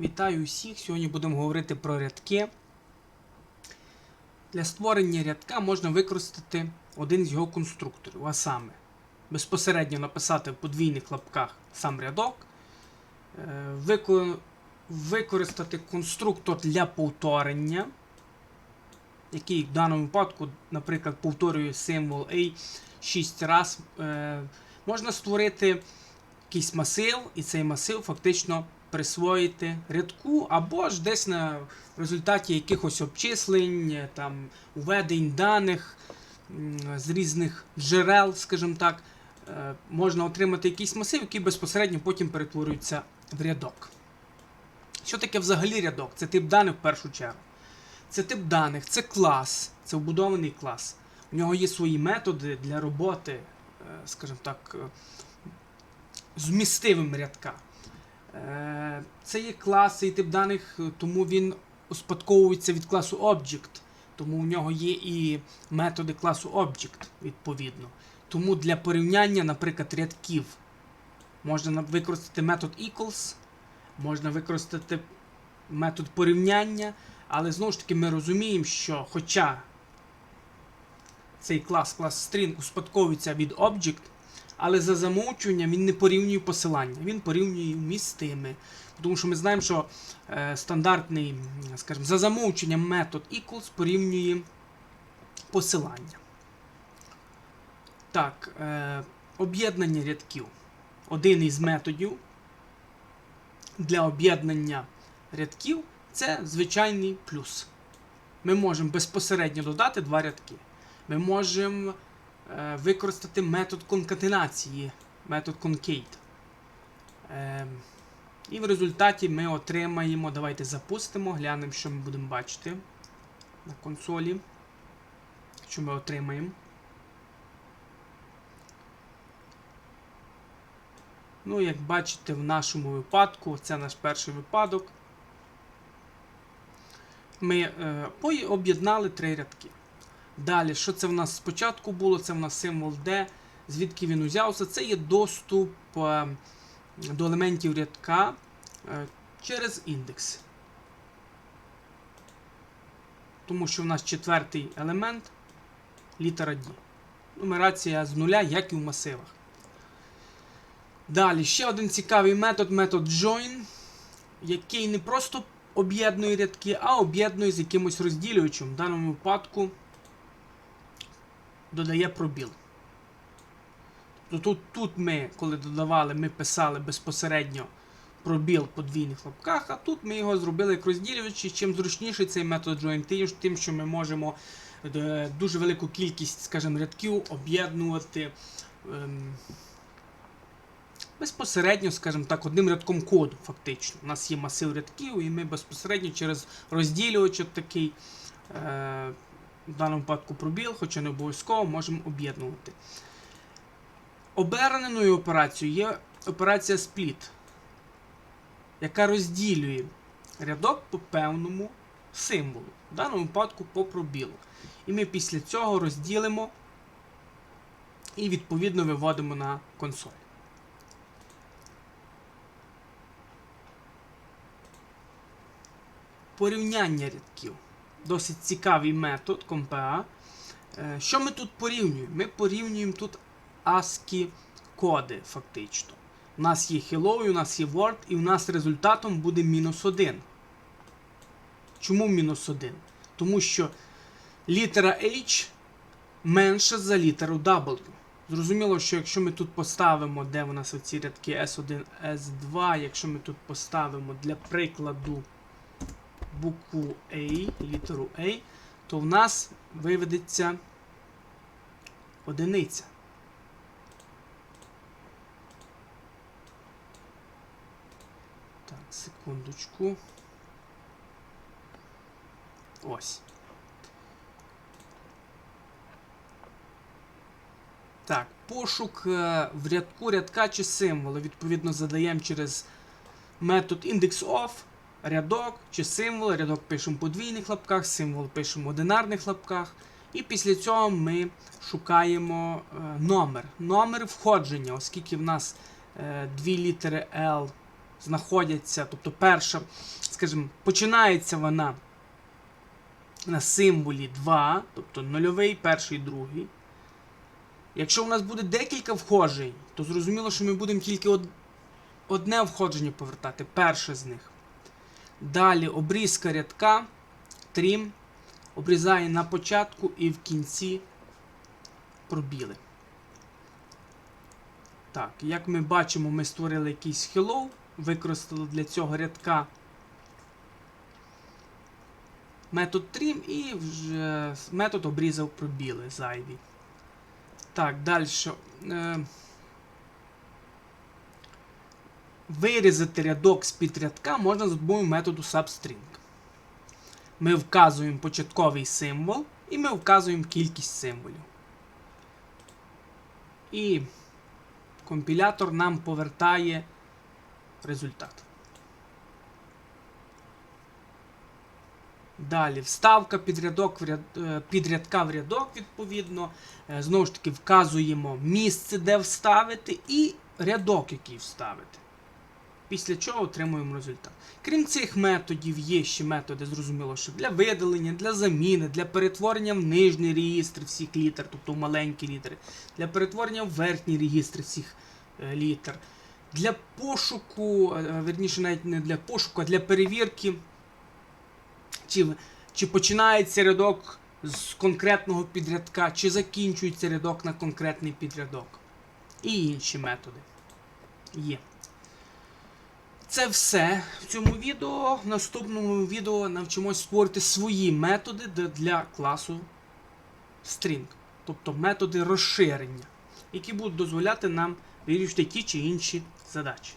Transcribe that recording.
Вітаю усіх! Сьогодні будемо говорити про рядки. Для створення рядка можна використати один з його конструкторів, а саме безпосередньо написати в подвійних лапках сам рядок, е, використати конструктор для повторення, який в даному випадку, наприклад, повторює символ A 6 разів. Можна створити якийсь масив, і цей масив фактично присвоїти рядку, або ж десь на в результаті якихось обчислень, там, уведень даних з різних джерел, скажімо так, е, можна отримати якийсь масив, який безпосередньо потім перетворюється в рядок. Що таке взагалі рядок? Це тип даних в першу чергу. Це тип даних, це клас, це вбудований клас. У нього є свої методи для роботи, е, скажімо так, е, з вмістивим рядка. Е, Це є клас, цей тип даних, тому він успадковується від класу Object. Тому у нього є і методи класу Object, відповідно. Тому для порівняння, наприклад, рядків можна використати метод equals, можна використати метод порівняння, але знову ж таки ми розуміємо, що хоча цей клас, клас string успадковується від Object, але за замовчуванням він не порівнює посилання, він порівнює містими. Тому що ми знаємо, що е, стандартний, скажімо, за замовчуванням метод equals порівнює посилання. Так, е, об'єднання рядків. Один із методів для об'єднання рядків це звичайний плюс. Ми можемо безпосередньо додати два рядки. Ми можемо використати метод конкатенації, метод concate. Е, і в результаті ми отримаємо, давайте запустимо, глянемо, що ми будемо бачити на консолі. Що ми отримаємо. Ну, як бачите, в нашому випадку, це наш перший випадок. Ми е, об'єднали три рядки. Далі, що це в нас спочатку було? Це в нас символ D. Звідки він узявся? Це є доступ е, до елементів рядка е, через індекс. Тому що в нас четвертий елемент літера D. Нумерація з нуля, як і в масивах. Далі ще один цікавий метод метод join, який не просто об'єднує рядки, а об'єднує з якимось розділювачем. В даному випадку додає пробіл. Тобто тут, тут ми, коли додавали, ми писали безпосередньо пробіл в подвійних лапках, а тут ми його зробили як розділювач. І чим зручніший цей метод join, тим, що ми можемо е, дуже велику кількість, скажімо, рядків об'єднувати. ем, Безпосередньо, скажімо так, одним рядком коду, фактично. У нас є масив рядків, і ми безпосередньо через розділювач такий, е, в даному випадку пробіл, хоча не обов'язково, можемо об'єднувати. Оберненою операцією є операція split, яка розділює рядок по певному символу, в даному випадку по пробілу. І ми після цього розділимо і відповідно виводимо на консоль. порівняння рядків. Досить цікавий метод CompA. Е, Що ми тут порівнюємо? Ми порівнюємо тут ASCII коди, фактично. У нас є hello, у нас є word, і у нас результатом буде мінус 1. Чому мінус 1? Тому що літера H менша за літеру W. Зрозуміло, що якщо ми тут поставимо, де у нас оці рядки S1, S2, якщо ми тут поставимо для прикладу букву A, літеру A, то в нас виведеться одиниця. Так, секундочку. Ось. Так, пошук е, в рядку рядка чи символа. Відповідно, задаємо через метод indexOf рядок чи символ. Рядок пишемо в подвійних лапках, символ пишемо в одинарних лапках. І після цього ми шукаємо е, номер. Номер входження, оскільки в нас е, дві літери L знаходяться, тобто перша, скажімо, починається вона на символі 2, тобто нульовий, перший, другий. Якщо у нас буде декілька входжень, то зрозуміло, що ми будемо тільки од- одне входження повертати, перше з них. Далі обрізка рядка, трім, обрізає на початку і в кінці пробіли. Так, як ми бачимо, ми створили якийсь hello, використали для цього рядка метод trim і вже метод обрізав пробіли зайві. Так, далі. Е, вирізати рядок з-під рядка можна за допомогою методу substring. Ми вказуємо початковий символ і ми вказуємо кількість символів. І компілятор нам повертає результат. Далі вставка під рядок в ряд, е, під рядка в рядок, відповідно. Е, Знову ж таки, вказуємо місце, де вставити, і рядок, який вставити. Після чого отримуємо результат. Крім цих методів, є ще методи, зрозуміло, що для видалення, для заміни, для перетворення в нижній реєстр всіх літер, тобто в маленькі літери, для перетворення в верхній реєстр всіх е, літер, для пошуку, е, верніше, навіть не для пошуку, а для перевірки, чи, чи починається рядок з конкретного підрядка, чи закінчується рядок на конкретний підрядок. І інші методи є. Це все в цьому відео. В наступному відео навчимось створити свої методи для класу string, тобто методи розширення, які будуть дозволяти нам вирішити ті чи інші задачі.